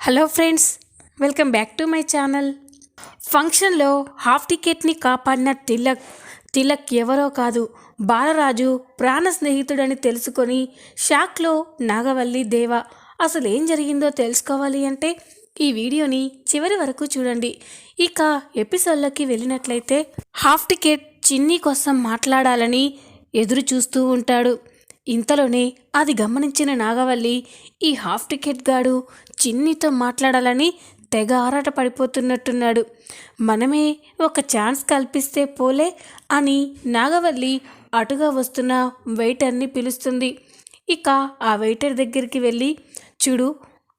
Hello friends welcome back to my channel ఫంక్షన్లో half టికెట్ని కాపాడిన తిలక్. తిలక్ ఎవరో కాదు బాలరాజు ప్రాణ స్నేహితుడని తెలుసుకొని షాక్లో నాగవల్లి దేవ అసలు ఏం జరిగిందో తెలుసుకోవాలి అంటే ఈ వీడియోని చివరి వరకు చూడండి. ఇక ఎపిసోడ్లోకి వెళ్ళినట్లయితే హాఫ్ టికెట్ చిన్ని కోసం మాట్లాడాలని ఎదురు చూస్తూ ఉంటాడు. ఇంతలోనే అది గమనించిన నాగవల్లి ఈ హాఫ్ టికెట్ గాడు చిన్నితో మాట్లాడాలని తెగ ఆరాట పడిపోతున్నట్టున్నాడు మనమే ఒక ఛాన్స్ కల్పిస్తే పోలే అని నాగవల్లి అటుగా వస్తున్న వెయిటర్ని పిలుస్తుంది. ఇక ఆ వెయిటర్ దగ్గరికి వెళ్ళి చూడు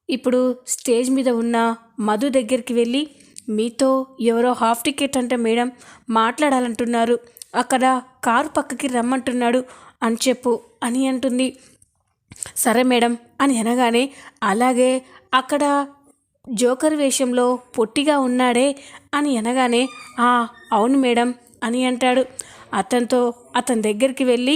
ఇప్పుడు స్టేజ్ మీద ఉన్న మధు దగ్గరికి వెళ్ళి మీతో ఎవరో హాఫ్ టికెట్ అంటే మేడం మాట్లాడాలంటున్నారు. అక్కడ కారు పక్కకి రమ్మంటున్నాడు అని చెప్పు అని అంటుంది. సరే మేడం అని అనగానే అలాగే అక్కడ జోకర్ వేషంలో పొట్టిగా ఉన్నాడే అని అనగానే "ఆ, అవును మేడం అని అంటాడు. అతనితో అతని దగ్గరికి వెళ్ళి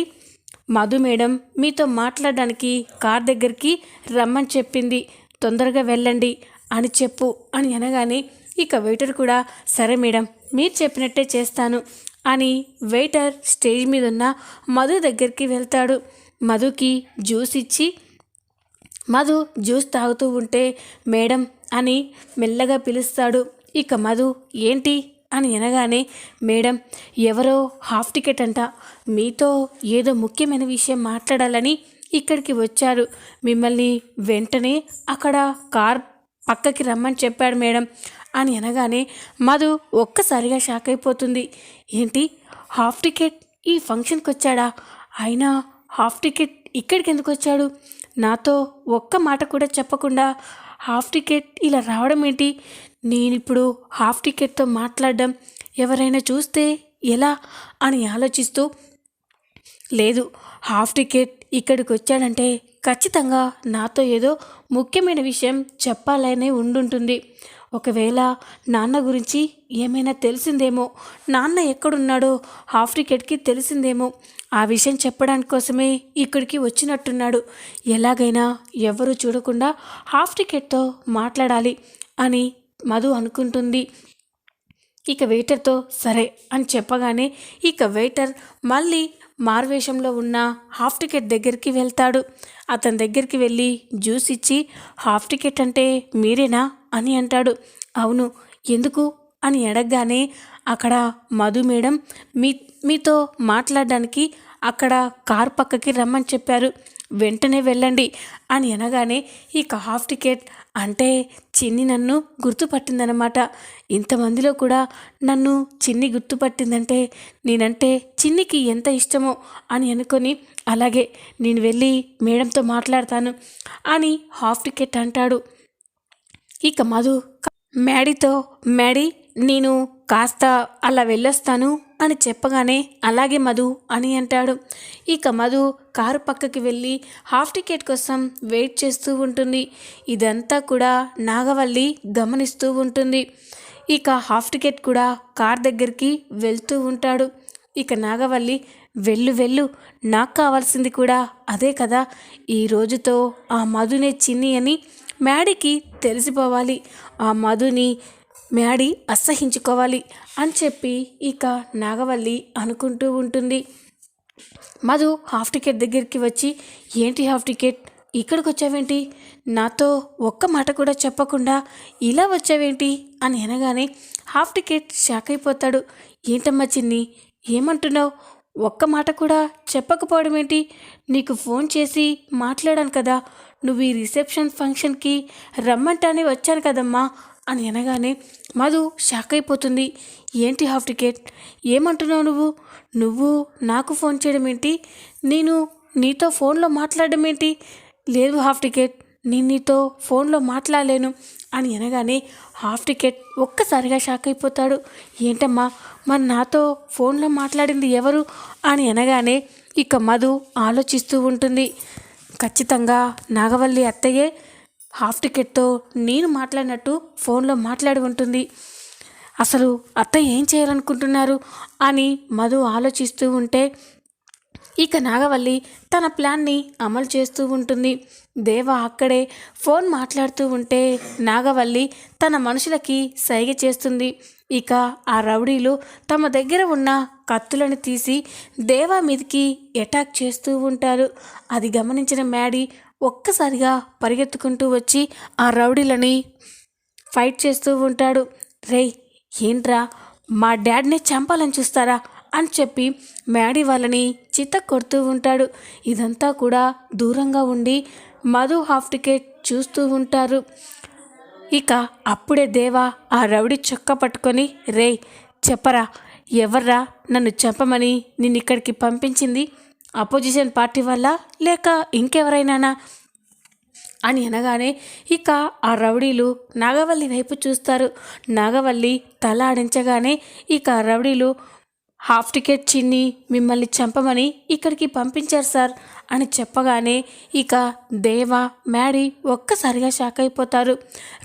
మధు మేడం మీతో మాట్లాడడానికి కార్ దగ్గరికి రమ్మని చెప్పింది. తొందరగా వెళ్ళండి అని చెప్పు అని అనగానే ఇక వెయిటర్ కూడా సరే మేడం మీరు చెప్పినట్టే చేస్తాను అని వెయిటర్ స్టేజ్ మీద ఉన్న మధు దగ్గరికి వెళ్తాడు. మధుకి జ్యూస్ ఇచ్చి మధు జ్యూస్ తాగుతూ ఉంటే మేడం అని మెల్లగా పిలుస్తాడు. ఇక మధు ఏంటి? అని అనగానే మేడం ఎవరో హాఫ్ టికెట్ అంట. మీతో ఏదో ముఖ్యమైన విషయం మాట్లాడాలని ఇక్కడికి వచ్చారు. మిమ్మల్ని వెంటనే అక్కడ కార్ పక్కకి రమ్మని చెప్పాడు మేడం అని అనగానే మధు ఒక్కసారిగా షాక్ అయిపోతుంది. ఏంటి? హాఫ్ టికెట్ ఈ ఫంక్షన్కి వచ్చాడా? అయినా హాఫ్ టికెట్ ఇక్కడికి ఎందుకు వచ్చాడు? నాతో ఒక్క మాట కూడా చెప్పకుండా హాఫ్ టికెట్ ఇలా రావడం ఏంటి? నేను ఇప్పుడు హాఫ్ టికెట్తో మాట్లాడడం ఎవరైనా చూస్తే ఎలా అని ఆలోచిస్తూ లేదు హాఫ్ టికెట్ ఇక్కడికి వచ్చాడంటే ఖచ్చితంగా నాతో ఏదో ముఖ్యమైన విషయం చెప్పాలనే ఉండుంటుంది. ఒకవేళ నాన్న గురించి ఏమైనా తెలిసిందేమో నాన్న ఎక్కడున్నాడో హాఫ్ టికెట్కి తెలిసిందేమో ఆ విషయం చెప్పడానికి కోసమే ఇక్కడికి వచ్చినట్టున్నాడు. ఎలాగైనా ఎవరు చూడకుండా హాఫ్ టికెట్తో మాట్లాడాలి అని మధు అనుకుంటుంది. ఇక వెయిటర్తో సరే అని చెప్పగానే ఇక వెయిటర్ మళ్ళీ మారువేషంలో ఉన్న హాఫ్ టికెట్ దగ్గరికి వెళ్తాడు. అతని దగ్గరికి వెళ్ళి జ్యూస్ ఇచ్చి హాఫ్ టికెట్ అంటే మీరేనా? అని అంటాడు. అవును ఎందుకు? అని అడగగానే అక్కడ మధు మేడం మీ మీతో మాట్లాడడానికి అక్కడ కారు పక్కకి రమ్మని చెప్పారు. వెంటనే వెళ్ళండి అని అనగానే ఇక హాఫ్ టికెట్ అంటే చిన్ని నన్ను గుర్తుపట్టిందనమాట ఇంతమందిలో కూడా నన్ను చిన్ని గుర్తుపట్టిందంటే నేనంటే చిన్నికి ఎంత ఇష్టమో అని అనుకొని అలాగే నేను వెళ్ళి మేడంతో మాట్లాడతాను అని హాఫ్ టికెట్ అంటాడు. ఇక మధు మ్యాడీతో మ్యాడీ నేను కాస్త అలా వెళ్ళొస్తాను అని చెప్పగానే అలాగే మధు అని అంటాడు. ఇక మధు కారు పక్కకి వెళ్ళి హాఫ్ టికెట్ కోసం వెయిట్ చేస్తూ ఉంటుంది. ఇదంతా కూడా నాగవల్లి గమనిస్తూ ఉంటుంది. ఇక హాఫ్ టికెట్ కూడా కార్ దగ్గరికి వెళ్తూ ఉంటాడు. ఇక నాగవల్లి వెళ్ళు వెళ్ళు నాకు కావాల్సింది కూడా అదే కదా. ఈ రోజుతో ఆ మధునే చిన్ని అని మ్యాడీకి తెలిసిపోవాలి. ఆ మధుని మ్యాడీ అసహించుకోవాలి అని చెప్పి ఇక నాగవల్లి అనుకుంటూ ఉంటుంది. మధు హాఫ్ టికెట్ దగ్గరికి వచ్చి ఏంటి హాఫ్ టికెట్? ఇక్కడికి వచ్చావేంటి నాతో ఒక్క మాట కూడా చెప్పకుండా ఇలా వచ్చావేంటి? అని అనగానే హాఫ్ టికెట్ షాక్ అయిపోతాడు. ఏంటమ్మా చిన్ని ఏమంటున్నావు? ఒక్క మాట కూడా చెప్పకపోవడం ఏంటి నీకు ఫోన్ చేసి మాట్లాడాను కదా నువ్వు ఈ రిసెప్షన్ ఫంక్షన్కి రమ్మంటానే వచ్చాను కదమ్మా అని అనగానే మధు షాక్ అయిపోతుంది. ఏంటి హాఫ్ టికెట్? ఏమంటున్నావు నువ్వు? నువ్వు నాకు ఫోన్ చేయడం ఏంటి నేను నీతో ఫోన్లో మాట్లాడడం ఏంటి లేదు హాఫ్ టికెట్. నేను నీతో ఫోన్లో మాట్లాడలేను అని అనగానే హాఫ్ టికెట్ ఒక్కసారిగా షాక్ అయిపోతాడు. ఏంటమ్మా? మరి నాతో ఫోన్లో మాట్లాడింది ఎవరు? అని అనగానే ఇక మధు ఆలోచిస్తూ ఉంటుంది. ఖచ్చితంగా నాగవల్లి అత్తయ్యే హాఫ్ టికెట్తో నేను మాట్లాడినట్టు ఫోన్లో మాట్లాడి ఉంటుంది. అసలు అత్తయ్య ఏం చేయాలనుకుంటున్నారు అని మధు ఆలోచిస్తూ ఉంటే ఇక నాగవల్లి తన ప్లాన్ని అమలు చేస్తూ ఉంటుంది. దేవ అక్కడే ఫోన్ మాట్లాడుతూ ఉంటే నాగవల్లి తన మనుషులకి సైగ చేస్తుంది. ఇక ఆ రౌడీలు తమ దగ్గర ఉన్న కత్తులను తీసి దేవా మీదకి అటాక్ చేస్తూ ఉంటారు. అది గమనించిన మ్యాడీ ఒక్కసారిగా పరిగెత్తుకుంటూ వచ్చి ఆ రౌడీలని ఫైట్ చేస్తూ ఉంటాడు. రేయ్ ఏంట్రా? మా డాడ్ని చంపాలని చూస్తారా? అని చెప్పి మ్యాడీ వాళ్ళని చిత్త కొడుతూ ఉంటాడు. ఇదంతా కూడా దూరంగా ఉండి మధు హాఫ్ టికెట్ చూస్తూ ఉంటారు. ఇక అప్పుడే దేవా ఆ రౌడీ చొక్క పట్టుకొని రే చెప్పరా? ఎవర్రా నన్ను చంపమని నిన్ను ఇక్కడికి పంపించింది? అపోజిషన్ పార్టీ వల్ల లేక ఇంకెవరైనానా? అని అనగానే ఇక ఆ రౌడీలు నాగవల్లి వైపు చూస్తారు. నాగవల్లి తల ఆడించగానే ఇక ఆ రౌడీలు హాఫ్ టికెట్ చిన్ని మిమ్మల్ని చంపమని ఇక్కడికి పంపించారు సార్ అని చెప్పగానే ఇక దేవ మ్యాడీ ఒక్కసారిగా షాక్ అయిపోతారు.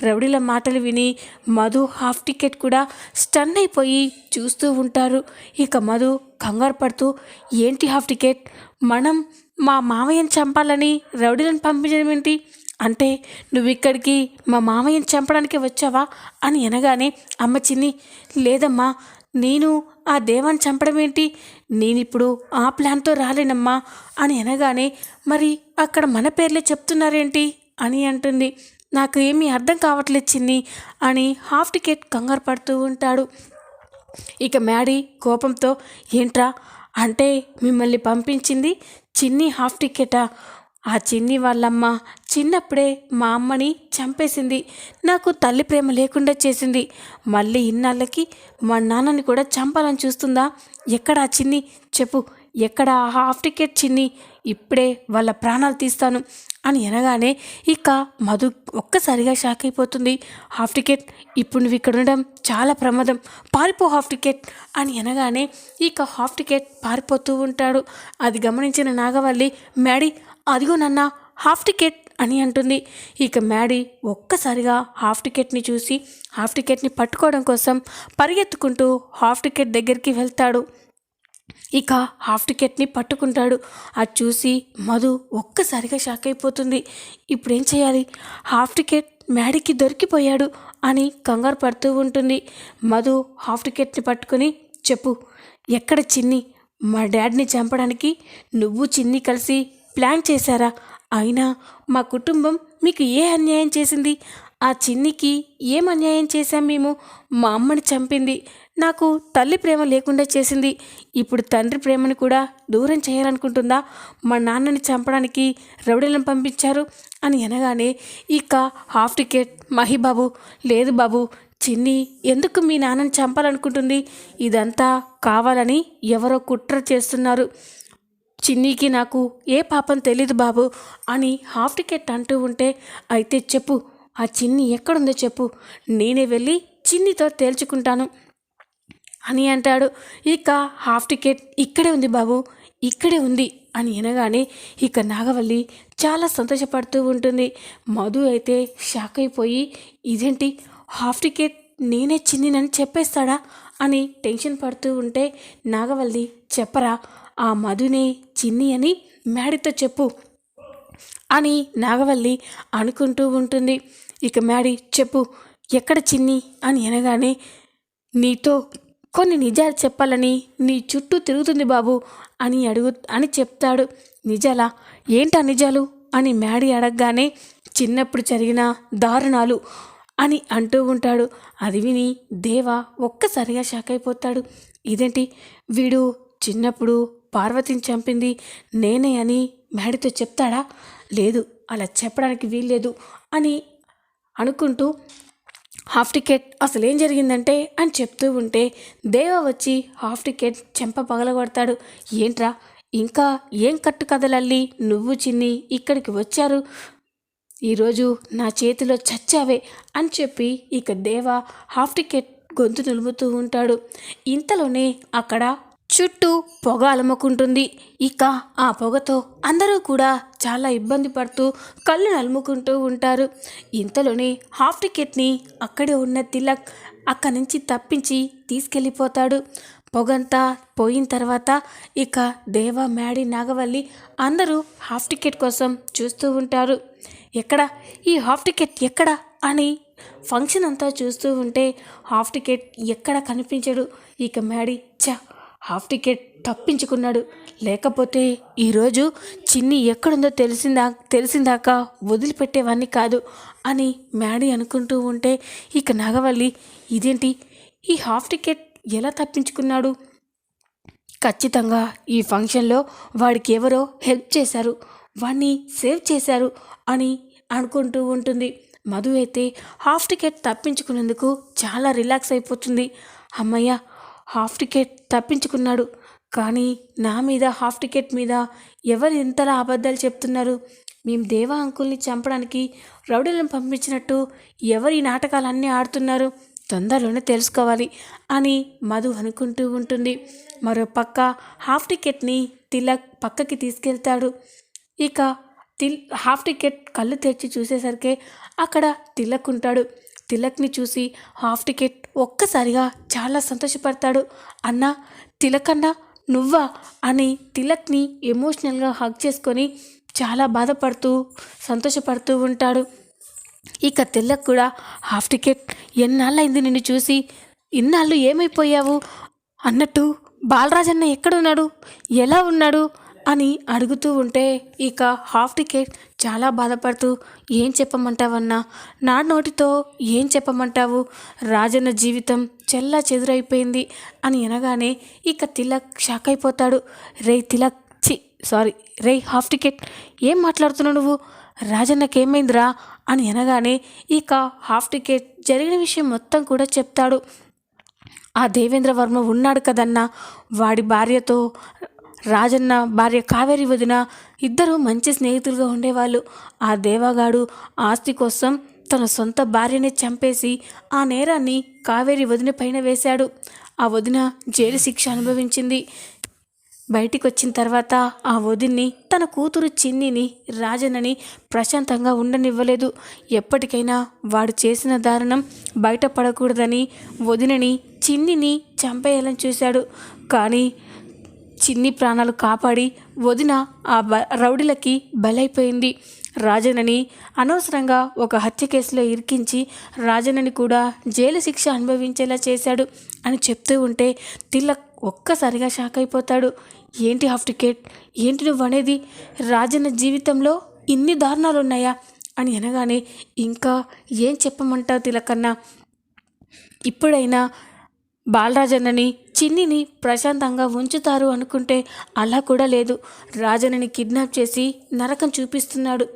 రౌడీల మాటలు విని మధు హాఫ్ టికెట్ కూడా స్టన్ అయిపోయి చూస్తూ ఉంటారు. ఇక మధు కంగారు పడుతూ ఏంటి హాఫ్ టికెట్? మనం మా మామయ్యని చంపాలని రౌడీలను పంపించడం ఏంటి? అంటే నువ్వు ఇక్కడికి మా మామయ్యని చంపడానికి వచ్చావా? అని అనగానే అమ్మ చిన్ని లేదమ్మా నేను ఆ దేవాన్ని చంపడం ఏంటి? నేనిప్పుడు ఆ ప్లాన్తో రాలేనమ్మా అని అనగానే మరి అక్కడ మన పేర్లే చెప్తున్నారేంటి? అని అంటుంది. నాకు ఏమీ అర్థం కావట్లేదు చిన్ని అని హాఫ్ టికెట్ కంగారు పడుతూ ఉంటాడు. ఇక మ్యాడీ కోపంతో ఏంట్రా? అంటే మిమ్మల్ని పంపించింది చిన్ని హాఫ్ టికెటా? ఆ చిన్ని వాళ్ళమ్మ చిన్నప్పుడే మా అమ్మని చంపేసింది. నాకు తల్లి ప్రేమ లేకుండా చేసింది. మళ్ళీ ఇన్నాళ్ళకి మా నాన్నని కూడా చంపాలని చూస్తుందా? ఎక్కడ ఆ చిన్ని? చెప్పు ఎక్కడ హాఫ్ టికెట్ చిన్ని? ఇప్పుడే వాళ్ళ ప్రాణాలు తీస్తాను అని అనగానే ఇక మధు ఒక్కసారిగా షాక్ అయిపోతుంది. Half ticket? ఇప్పుడు నువ్వు ఇక్కడ ఉండడం చాలా ప్రమాదం. పారిపో హాఫ్ టికెట్ అని అనగానే ఇక హాఫ్ టికెట్ పారిపోతూ ఉంటాడు. అది గమనించిన నాగవల్లి మ్యాడీ అదిగో నాన్న హాఫ్ టికెట్ అని అంటుంది. ఇక మ్యాడీ ఒక్కసారిగా హాఫ్ టికెట్ని చూసి హాఫ్ టికెట్ని పట్టుకోవడం కోసం పరిగెత్తుకుంటూ హాఫ్ టికెట్ దగ్గరికి వెళ్తాడు. ఇక హాఫ్ టికెట్ని పట్టుకుంటాడు. అది చూసి మధు ఒక్కసారిగా షాక్ అయిపోతుంది. ఇప్పుడేం చేయాలి? హాఫ్ టికెట్ మ్యాడీకి దొరికిపోయాడు అని కంగారు పడుతూ ఉంటుంది. మధు హాఫ్ టికెట్ని పట్టుకొని చెప్పు ఎక్కడ చిన్ని? మా డాడ్ని చంపడానికి నువ్వు చిన్ని కలిసి ప్లాన్ చేశారా? అయినా మా కుటుంబం మీకు ఏ అన్యాయం చేసింది? ఆ చిన్నికి ఏం అన్యాయం చేశాం మేము? మా అమ్మని చంపింది. నాకు తల్లి ప్రేమ లేకుండా చేసింది. ఇప్పుడు తండ్రి ప్రేమని కూడా దూరం చేయాలనుకుంటుందా? మా నాన్నని చంపడానికి రౌడీలను పంపించారు అని అనగానే ఇక హాఫ్ టికెట్ మహిబాబు లేదు బాబు చిన్ని ఎందుకు మీ నాన్నని చంపాలనుకుంటుంది? ఇదంతా కావాలని ఎవరో కుట్ర చేస్తున్నారు. చిన్నీకి నాకు ఏ పాపం తెలీదు బాబు అని హాఫ్ టికెట్ అంటూ ఉంటే అయితే చెప్పు ఆ చిన్ని ఎక్కడుందో చెప్పు. నేనే వెళ్ళి చిన్నితో తేల్చుకుంటాను అని అంటాడు. ఇక హాఫ్ టికెట్ ఇక్కడే ఉంది బాబు ఇక్కడే ఉంది అని అనగానే ఇక నాగవల్లి చాలా సంతోషపడుతూ ఉంటుంది. మధు అయితే షాక్ అయిపోయి ఇదేంటి హాఫ్ టికెట్ నేనే చిన్నినని చెప్పేస్తాడా అని టెన్షన్ పడుతూ ఉంటే నాగవల్లి చెప్పరా ఆ మధునే చిన్ని అని మ్యాడీతో చెప్పు అని నాగవల్లి అనుకుంటూ ఉంటుంది. ఇక మేడి చెప్పు ఎక్కడ చిన్ని? అని అనగానే నీతో కొన్ని నిజాలు చెప్పాలని నీ చుట్టూ తిరుగుతుంది బాబు అని అడుగు అని చెప్తాడు. నిజాలా? ఏంటా నిజాలు? అని మ్యాడీ అడగగానే చిన్నప్పుడు జరిగిన దారుణాలు అని అంటూ ఉంటాడు. అది విని దేవ ఒక్కసారిగా షాక్ అయిపోతాడు. ఇదేంటి? వీడు చిన్నప్పుడు పార్వతిని చంపింది నేనే అని మేడితో చెప్తాడా? లేదు అలా చెప్పడానికి వీల్లేదు అని అనుకుంటూ హాఫ్ టికెట్ అసలు ఏం జరిగిందంటే అని చెప్తూ ఉంటే దేవ వచ్చి హాఫ్ టికెట్ చెంప పగలగొడతాడు. ఏంట్రా ఇంకా ఏం కట్టు కథలల్లి నువ్వు చిన్ని ఇక్కడికి వచ్చారు. ఈరోజు నా చేతిలో చచ్చావే అని చెప్పి ఇక దేవ హాఫ్ టికెట్ గొంతు నులుముతూ ఉంటాడు. ఇంతలోనే అక్కడ చుట్టూ పొగ అలుముకుంటుంది. ఇక ఆ పొగతో అందరూ కూడా చాలా ఇబ్బంది పడుతూ కళ్ళు నలుముకుంటూ ఉంటారు. ఇంతలోనే హాఫ్ టికెట్ని అక్కడే ఉన్న తిలక్ అక్కడి నుంచి తప్పించి తీసుకెళ్ళిపోతాడు. పొగంతా పోయిన తర్వాత ఇక దేవ మ్యాడీ నాగవల్లి అందరూ హాఫ్ టికెట్ కోసం చూస్తూ ఉంటారు. ఎక్కడ? ఈ హాఫ్ టికెట్ ఎక్కడ? అని ఫంక్షన్ అంతా చూస్తూ ఉంటే హాఫ్ టికెట్ ఎక్కడ కనిపించడు. ఇక మ్యాడీ చ హాఫ్ టికెట్ తప్పించుకున్నాడు. లేకపోతే ఈరోజు చిన్ని ఎక్కడుందో తెలిసిందా తెలిసిందాక వదిలిపెట్టేవాన్ని కాదు అని మ్యాడీ అనుకుంటూ ఉంటే ఇక నాగవల్లి ఇదేంటి? ఈ హాఫ్ టికెట్ ఎలా తప్పించుకున్నాడు? ఖచ్చితంగా ఈ ఫంక్షన్లో వాడికి ఎవరో హెల్ప్ చేశారు. వాణ్ణి సేవ్ చేశారు అని అనుకుంటూ ఉంటుంది. మధు అయితే హాఫ్ టికెట్ తప్పించుకునేందుకు చాలా రిలాక్స్ అయిపోతుంది. అమ్మయ్య హాఫ్ టికెట్ తప్పించుకున్నాడు. కానీ నా మీద హాఫ్ టికెట్ మీద ఎవరు ఎంతలా అబద్ధాలు చెప్తున్నారు? మేము దేవా అంకుల్ని చంపడానికి రౌడీలను పంపించినట్టు ఎవరు ఈ నాటకాలన్నీ ఆడుతున్నారు? తొందరలోనే తెలుసుకోవాలి అని మధు అనుకుంటూ ఉంటుంది. మరో పక్క హాఫ్ టికెట్ని తిలక్ పక్కకి తీసుకెళ్తాడు. ఇక తిల్ హాఫ్ టికెట్ కళ్ళు తెరిచి చూసేసరికి అక్కడ తిలక్ ఉంటాడు. తిలక్ని చూసి హాఫ్ టికెట్ ఒక్కసారిగా చాలా సంతోషపడతాడు. అన్న తిలకన్న నువ్వా? అని తిలక్ని ఎమోషనల్గా హగ్ చేసుకొని చాలా బాధపడుతూ సంతోషపడుతూ ఉంటాడు. ఇక తిలక్ కూడా హాఫ్ టికెట్ ఎన్నాళ్ళైంది నిన్ను చూసి? ఇన్నాళ్ళు ఏమైపోయావు? అన్నట్టు బాలరాజన్న ఎక్కడున్నాడు? ఎలా ఉన్నాడు? అని అడుగుతూ ఉంటే ఇక హాఫ్ టికెట్ చాలా బాధపడుతూ ఏం చెప్పమంటావన్నా? నా నోటితో ఏం చెప్పమంటావు? రాజన్న జీవితం చెల్లా చెదురైపోయింది అని అనగానే ఇక తిలక్ షాక్ అయిపోతాడు. రే తిలక్ చి సారీ రే హాఫ్ టికెట్ ఏం మాట్లాడుతున్నావు నువ్వు? రాజన్నకేమైందిరా? అని అనగానే ఇక హాఫ్ టికెట్ జరిగిన విషయం మొత్తం కూడా చెప్తాడు. ఆ దేవేంద్ర వర్మ ఉన్నాడు కదన్నా? వాడి భార్యతో రాజన్న భార్య కావేరి వదిన ఇద్దరు మంచి స్నేహితులుగా ఉండేవాళ్ళు. ఆ దేవాగాడు ఆస్తి కోసం తన సొంత భార్యని చంపేసి ఆ నేరాన్ని కావేరి వదిన పైన వేశాడు. ఆ వదిన జైలు శిక్ష అనుభవించింది. బయటికి వచ్చిన తర్వాత ఆ వదిన్ని తన కూతురు చిన్నిని రాజన్నని ప్రశాంతంగా ఉండనివ్వలేదు. ఎప్పటికైనా వాడు చేసిన దారుణం బయటపడకూడదని వదినని చిన్నిని చంపేయాలని చూశాడు. కానీ చిన్ని ప్రాణాలు కాపాడి వదిన ఆ బ రౌడీలకి బలైపోయింది. రాజనని అనవసరంగా ఒక హత్య కేసులో ఇరికించి రాజనని కూడా జైలు శిక్ష అనుభవించేలా చేశాడు అని చెప్తూ ఉంటే తిలక్ ఒక్కసారిగా షాక్ అయిపోతాడు. ఏంటి హాఫ్ టికెట్? ఏంటి నువ్వు అనేది? రాజన్న జీవితంలో ఇన్ని దారుణాలు ఉన్నాయా అని అనగానే ఇంకా ఏం చెప్పమంటావు తిలకన్నా? ఇప్పుడైనా బాలరాజన్నని చిన్నిని ప్రశాంతంగా ఉంచుతారు అనుకుంటే అలా కూడా లేదు. రాజన్నని కిడ్నాప్ చేసి నరకం చూపిస్తున్నాడు.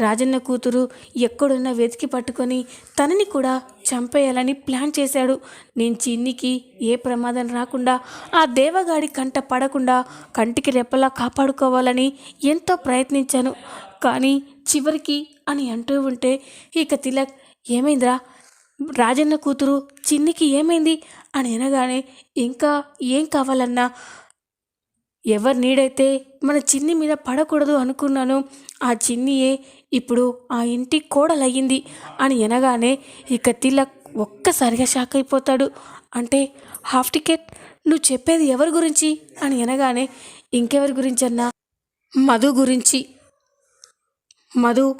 రాజన్న కూతురు ఎక్కడున్నా వెతికి పట్టుకొని తనని కూడా చంపేయాలని ప్లాన్ చేశాడు. నేను చిన్నికి ఏ ప్రమాదం రాకుండా ఆ దేవగాడి కంట పడకుండా కంటికి రెప్పలా కాపాడుకోవాలని ఎంతో ప్రయత్నించాను. కానీ చివరికి అని అంటూ ఉంటే ఇక తిలక్ ఏమైందిరా? రాజన్న కూతురు చిన్నికి ఏమైంది? అని అనగానే ఇంకా ఏం కావాలన్నా? ఎవరి నీడైతే మన చిన్ని మీద పడకూడదు అనుకున్నాను ఆ చిన్నియే ఇప్పుడు ఆ ఇంటి కోడలయ్యింది అని అనగానే ఇక తిలక్ ఒక్కసారిగా షాక్ అయిపోతాడు. అంటే హాఫ్ టికెట్? నువ్వు చెప్పేది ఎవరి గురించి? అని అనగానే ఇంకెవరి గురించి అన్నా మధు గురించి. మధు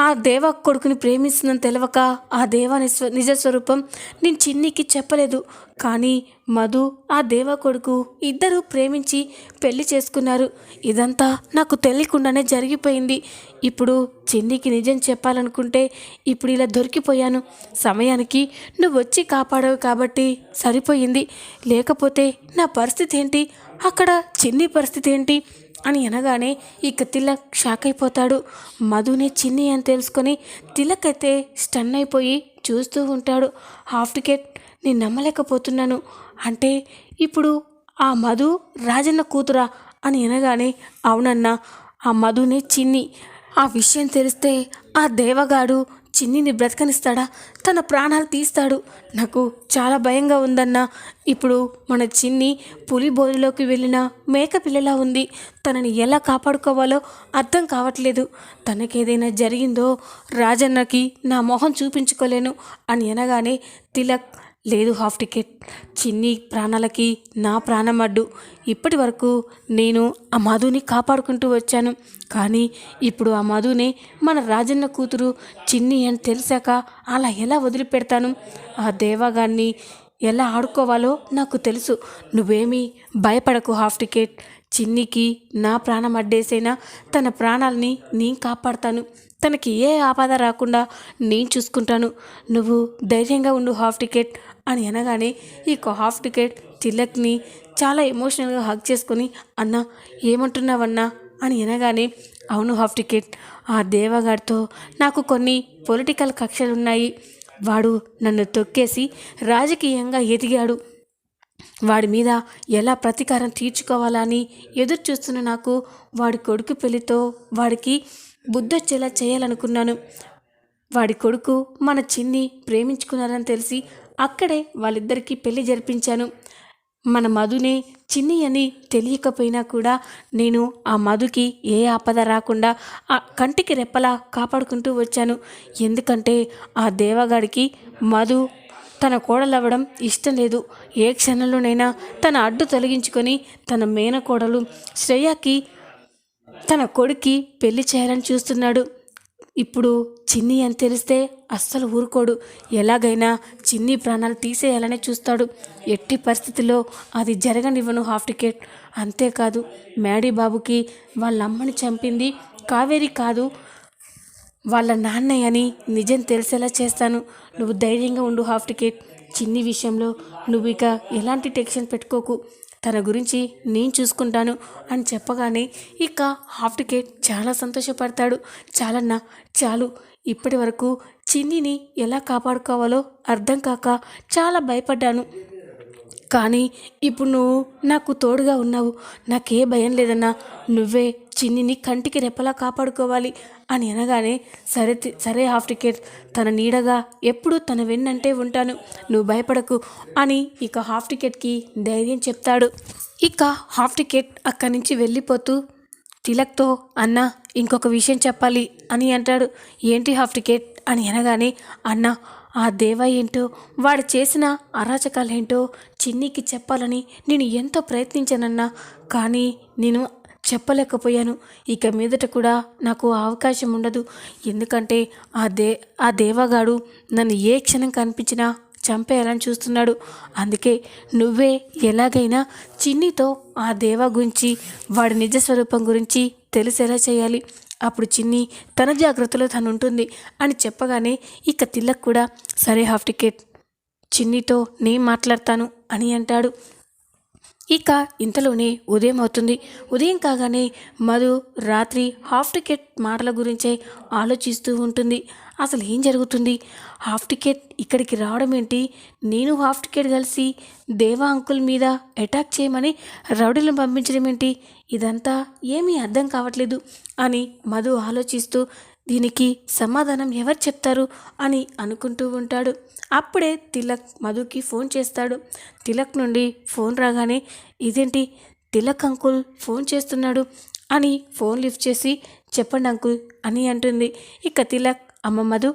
ఆ దేవ కొడుకుని ప్రేమిస్తుందని తెలవక ఆ దేవ నిస్వ నిజ స్వరూపం నేను చిన్నికి చెప్పలేదు. కానీ మధు ఆ దేవ కొడుకు ఇద్దరూ ప్రేమించి పెళ్ళి చేసుకున్నారు. ఇదంతా నాకు తెలియకుండానే జరిగిపోయింది. ఇప్పుడు చిన్నికి నిజం చెప్పాలనుకుంటే ఇప్పుడు ఇలా దొరికిపోయాను. సమయానికి నువ్వు వచ్చి కాపాడవు కాబట్టి సరిపోయింది. లేకపోతే నా పరిస్థితి ఏంటి? అక్కడ చిన్ని పరిస్థితి ఏంటి? అని అనగానే ఇక తిలక్ షాక్ అయిపోతాడు. మధునే చిన్ని అని తెలుసుకొని తిలక్ అయితే స్టన్ అయిపోయి చూస్తూ ఉంటాడు. హాఫ్ టికెట్ నేను నమ్మలేకపోతున్నాను. అంటే ఇప్పుడు ఆ మధు రాజన్న కూతురా అని అనగానే అవునన్నా ఆ మధునే చిన్ని. ఆ విషయం తెలిస్తే ఆ దేవగాడు చిన్నిని బ్రతకనిస్తాడా? తన ప్రాణాలు తీస్తాడు. నాకు చాలా భయంగా ఉందన్నా. ఇప్పుడు మన చిన్ని పులి బోరిలోకి వెళ్ళిన మేక పిల్లలా ఉంది. తనని ఎలా కాపాడుకోవాలో అర్థం కావట్లేదు. తనకేదైనా జరిగిందో రాజన్నకి నా మొహం చూపించుకోలేను అని అనగానే తిలక్ లేదు హాఫ్ టికెట్. చిన్ని ప్రాణాలకి నా ప్రాణం అడ్డు ఇప్పటి వరకు నేను ఆ మధుని కాపాడుకుంటూ వచ్చాను. కానీ ఇప్పుడు ఆ మధుని మన రాజన్న కూతురు చిన్ని అని తెలిసాక అలా ఎలా వదిలిపెడతాను? ఆ దేవగాన్ని ఎలా ఆడుకోవాలో నాకు తెలుసు. నువ్వేమీ భయపడకు హాఫ్ టికెట్. చిన్నికి నా ప్రాణం అడ్డేసైనా తన ప్రాణాలని నేను కాపాడతాను. తనకి ఏ ఆపద రాకుండా నేను చూసుకుంటాను. నువ్వు ధైర్యంగా ఉండు హాఫ్ టికెట్. అని అనగానే ఈ హాఫ్ టికెట్ తిలక్ని చాలా ఎమోషనల్గా హక్ చేసుకొని అన్న ఏమంటున్నావన్నా? అని అనగానే అవును హాఫ్ టికెట్. ఆ దేవగారితో నాకు కొన్ని పొలిటికల్ కక్షలు ఉన్నాయి వాడు నన్ను తొక్కేసి రాజకీయంగా ఎదిగాడు. వాడి మీద ఎలా ప్రతీకారం తీర్చుకోవాలని ఎదురు చూస్తున్న నాకు వాడి కొడుకు పెళ్ళితో వాడికి బుద్ధొచ్చేలా చేయాలనుకున్నాను. వాడి కొడుకు మన చిన్ని ప్రేమించుకున్నారని తెలిసి అక్కడే వాళ్ళిద్దరికీ పెళ్ళి జరిపించాను. మన మధునే చిన్ని అని తెలియకపోయినా కూడా నేను ఆ మధుకి ఏ ఆపద రాకుండా ఆ కంటికి రెప్పలా కాపాడుకుంటూ వచ్చాను. ఎందుకంటే ఆ దేవగాడికి మధు తన కోడలవ్వడం ఇష్టం లేదు. ఏ క్షణంలోనైనా తన అడ్డు తొలగించుకొని తన మేనకోడలు శ్రేయకి తన కొడుక్కి పెళ్ళి చేయాలని చూస్తున్నాడు. ఇప్పుడు చిన్ని అని తెలిస్తే అస్సలు ఊరుకోడు. ఎలాగైనా చిన్ని ప్రాణాలు తీసేయాలనే చూస్తాడు. ఎట్టి పరిస్థితిలో అది జరగనివ్వను హాఫ్ టికెట్. అంతేకాదు మ్యాడీ బాబుకి వాళ్ళ అమ్మని చంపింది కావేరి కాదు. వాళ్ళ నాన్నయ్య అని నిజం తెలిసేలా చేస్తాను. నువ్వు ధైర్యంగా ఉండు హాఫ్ టికెట్. చిన్ని విషయంలో నువ్వు ఇక ఎలాంటి టెన్షన్ పెట్టుకోకు. తన గురించి నేను చూసుకుంటాను అని చెప్పగానే ఇక హాఫ్ టికెట్ చాలా సంతోషపడతాడు. చాలన్నా చాలు. ఇప్పటి వరకు చిన్నిని ఎలా కాపాడుకోవాలో అర్థం కాక చాలా భయపడ్డాను. కానీ ఇప్పుడు నువ్వు నాకు తోడుగా ఉన్నావు. నాకే భయం లేదన్నా. నువ్వే చిన్నిని కంటికి రెప్పలా కాపాడుకోవాలి అని అనగానే సరే తి- సరే హాఫ్ టికెట్ తన నీడగా ఎప్పుడూ తన వెన్నంటే ఉంటాను నువ్వు భయపడకు అని ఇక హాఫ్ టికెట్కి ధైర్యం చెప్తాడు. ఇక హాఫ్ టికెట్ అక్కడి నుంచి వెళ్ళిపోతూ తిలక్తో అన్న ఇంకొక విషయం చెప్పాలి అని అంటాడు. ఏంటి హాఫ్ టికెట్ అని అనగానే అన్న ఆ దేవ ఏంటో వాడు చేసిన అరాచకాలేంటో చిన్నికి చెప్పాలని నేను ఎంతో ప్రయత్నించానన్నా కానీ నేను చెప్పలేకపోయాను. ఇక మీదట కూడా నాకు అవకాశం ఉండదు. ఎందుకంటే ఆ దే ఆ దేవగాడు నన్ను ఏ క్షణం కనిపించినా చంపేయాలని చూస్తున్నాడు. అందుకే నువ్వే ఎలాగైనా చిన్నితో ఆ దేవ గురించి వాడి నిజ స్వరూపం గురించి తెలిసేలా చేయాలి. అప్పుడు చిన్ని తన జాగ్రత్తలో తను ఉంటుంది అని చెప్పగానే ఇక తిల్లక్ కూడా సరే హాఫ్ టికెట్ చిన్నితో నేను మాట్లాడతాను అని అంటాడు. ఇక ఇంతలోనే ఉదయం అవుతుంది. ఉదయం కాగానే మధు రాత్రి హాఫ్ టికెట్ మాటల గురించే ఆలోచిస్తూ ఉంటుంది. అసలు ఏం జరుగుతుంది? హాఫ్ టికెట్ ఇక్కడికి రావడం ఏంటి? నేను హాఫ్ టికెట్ కలిసి దేవా అంకుల్ మీద అటాక్ చేయమని రౌడీలను పంపించడం ఏంటి? ఇదంతా ఏమీ అర్థం కావట్లేదు అని మధు ఆలోచిస్తూ దీనికి సమాధానం ఎవరు చెప్తారు అని అనుకుంటూ ఉంటాడు. అప్పుడే తిలక్ మధుకి ఫోన్ చేస్తాడు. తిలక్ నుండి ఫోన్ రాగానే ఇదేంటి? తిలక్ అంకుల్ ఫోన్ చేస్తున్నాడు అని ఫోన్ లిఫ్ట్ చేసి చెప్పండి అంకుల్ అని అంటుంది. ఇక తిలక్ అమ్మ మధు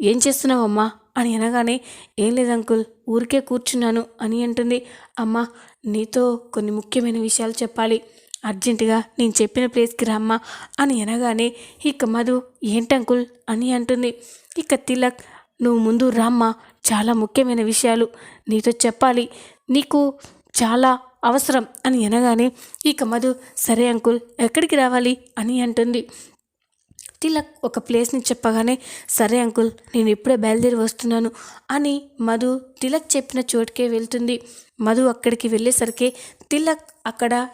ఏం చేస్తున్నావమ్మా? అని అనగానే ఏం లేదు అంకుల్ ఊరికే కూర్చున్నాను అని అంటుంది. అమ్మ నీతో కొన్ని ముఖ్యమైన విషయాలు చెప్పాలి. అర్జెంటుగా నేను చెప్పిన ప్లేస్కి రమ్మా అని అనగానే ఇక మధు ఏంటి అంకుల్? అని అంటుంది. ఇక తిలక్ నువ్వు ముందు రామ్మా. చాలా ముఖ్యమైన విషయాలు నీతో చెప్పాలి. నీకు చాలా అవసరం అని అనగానే ఇక మధు సరే అంకుల్ ఎక్కడికి రావాలి? అని అంటుంది. తిలక్ ఒక ప్లేస్ని చెప్పగానే సరే అంకుల్ నేను ఇప్పుడే బయలుదేరి వస్తున్నాను అని మధు తిలక్ చెప్పిన చోటుకే వెళ్తుంది. మధు అక్కడికి వెళ్ళేసరికి తిలక్ అక్కడ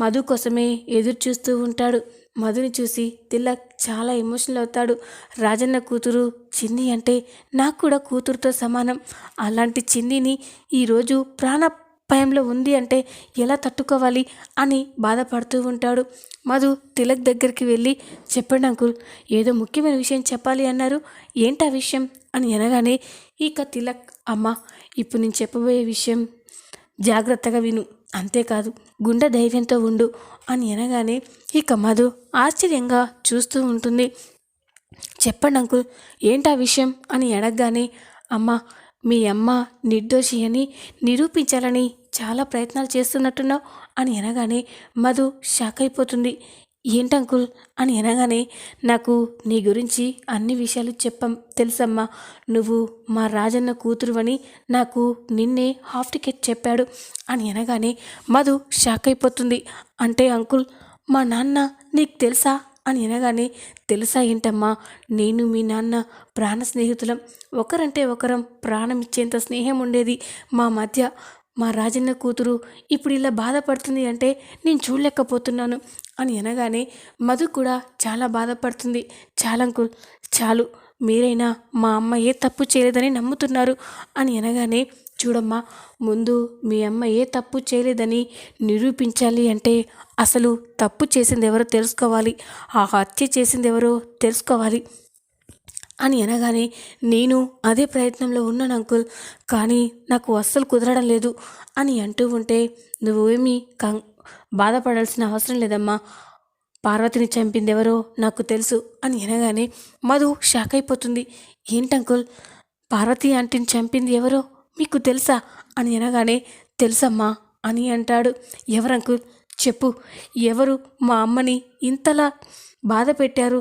మధు కోసమే ఎదురు చూస్తూ ఉంటాడు. మధుని చూసి తిలక్ చాలా ఎమోషనల్ అవుతాడు. రాజన్న కూతురు చిన్ని అంటే నాకు కూడా కూతురుతో సమానం. అలాంటి చిన్నిని ఈరోజు ప్రాణ భయంలో ఉంది అంటే ఎలా తట్టుకోవాలి అని బాధపడుతూ ఉంటాడు. మధు తిలక్ దగ్గరికి వెళ్ళి చెప్పండి అంకుల్ ఏదో ముఖ్యమైన విషయం చెప్పాలి అన్నారు. ఏంటా విషయం? అని అనగానే ఇక తిలక్ అమ్మ ఇప్పుడు నేను చెప్పబోయే విషయం జాగ్రత్తగా విను. అంతేకాదు గుండె ధైర్యంతో ఉండు అని అనగానే ఇక మధు ఆశ్చర్యంగా చూస్తూ ఉంటుంది. చెప్పండి అంకుల్ ఏంటా విషయం? అని అడగగానే అమ్మ మీ అమ్మ నిర్దోషి అని నిరూపించాలని చాలా ప్రయత్నాలు చేస్తున్నట్టున్నావు అని అనగానే మధు షాక్ అయిపోతుంది. ఏంటంకుల్ అని అనగానే నాకు నీ గురించి అన్ని విషయాలు చెప్పం తెలుసమ్మా. నువ్వు మా రాజన్న కూతురువని నాకు నిన్నే హాఫ్ టికెట్ చెప్పాడు అని అనగానే మధు షాక్ అయిపోతుంది. అంటే అంకుల్ మా నాన్న నీకు తెలుసా? అని అనగానే తెలుసా ఏంటమ్మా? నేను మీ నాన్న ప్రాణ స్నేహితులం. ఒకరంటే ఒకరం ప్రాణం ఇచ్చేంత స్నేహం ఉండేది మా మధ్య. మా రాజన్న కూతురు ఇప్పుడు ఇలా బాధపడుతుంది అంటే నేను చూడలేకపోతున్నాను అని అనగానే మధు కూడా చాలా బాధపడుతుంది. చాలంకుల్ చాలు మీరైనా మా అమ్మ ఏ తప్పు చేయలేదని నమ్ముతున్నారు అని అనగానే చూడమ్మా ముందు మీ అమ్మ ఏ తప్పు చేయలేదని నిరూపించాలి అంటే అసలు తప్పు చేసింది ఎవరో తెలుసుకోవాలి ఆ హత్య చేసింది ఎవరో తెలుసుకోవాలి. అని అనగానే నేను అదే ప్రయత్నంలో ఉన్నాను అంకుల్ కానీ నాకు అస్సలు కుదరడం లేదు అని అంటూ ఉంటే నువ్వేమీ కం బాధపడాల్సిన అవసరం లేదమ్మా. పార్వతిని చంపింది ఎవరో నాకు తెలుసు అని అనగానే మధు షాక్ అయిపోతుంది. ఏంటంకుల్ పార్వతి ఆంటీని చంపింది ఎవరో మీకు తెలుసా? అని అనగానే తెలుసమ్మా అని అంటాడు. ఎవరంకుల్ చెప్పు ఎవరు మా అమ్మని ఇంతలా బాధ పెట్టారు?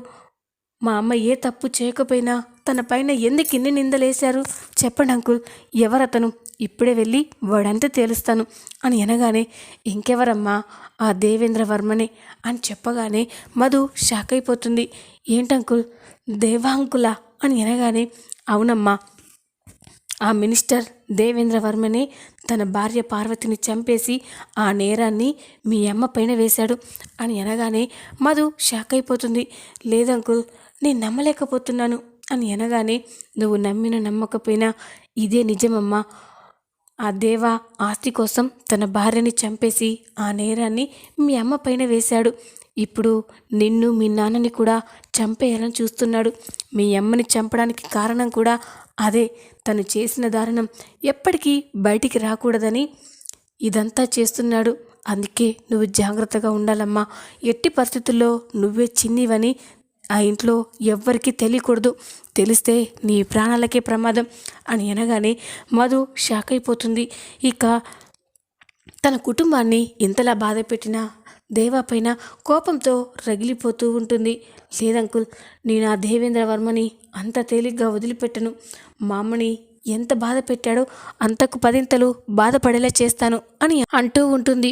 మా అమ్మ ఏ తప్పు చేయకపోయినా తన పైన ఎందుకు ఇన్ని నిందలేశారు? చెప్పండి అంకుల్ ఎవరతను? ఇప్పుడే వెళ్ళి వాడంతా తేలుస్తాను అని అనగానే ఇంకెవరమ్మా? ఆ దేవేంద్ర వర్మనే అని చెప్పగానే మధు షాక్ అయిపోతుంది. ఏంటంకుల్? దేవాంకులా? అని అనగానే అవునమ్మా. ఆ మినిస్టర్ దేవేంద్ర వర్మనే తన భార్య పార్వతిని చంపేసి ఆ నేరాన్ని మీ అమ్మ పైన వేశాడు అని అనగానే మధు షాక్ అయిపోతుంది. లేదంకుల్ నేను నమ్మలేకపోతున్నాను అని అనగానే నువ్వు నమ్మిన నమ్మకపోయినా ఇదే నిజమమ్మా. ఆ దేవ ఆస్తి కోసం తన భార్యని చంపేసి ఆ నేరాన్ని మీ అమ్మ పైన వేశాడు. ఇప్పుడు నిన్ను మీ నాన్నని కూడా చంపేయాలని చూస్తున్నాడు. మీ అమ్మని చంపడానికి కారణం కూడా అదే. తను చేసిన దారుణం ఎప్పటికీ బయటికి రాకూడదని ఇదంతా చేస్తున్నాడు. అందుకే నువ్వు జాగ్రత్తగా ఉండాలమ్మా. ఎట్టి పరిస్థితుల్లో నువ్వే చిన్నివని ఆ ఇంట్లో ఎవ్వరికీ తెలియకూడదు. తెలిస్తే నీ ప్రాణాలకే ప్రమాదం అని అనగానే మధు షాక్ అయిపోతుంది. ఇక తన కుటుంబాన్ని ఇంతలా బాధ పెట్టినా దేవా పైన కోపంతో రగిలిపోతూ ఉంటుంది. లేదంకుల్ నేను ఆ దేవేంద్ర వర్మని అంత తేలిగ్గా వదిలిపెట్టను. మా అమ్మని ఎంత బాధ పెట్టాడో అంతకు పదింతలు బాధపడేలా చేస్తాను అని అంటూ ఉంటుంది.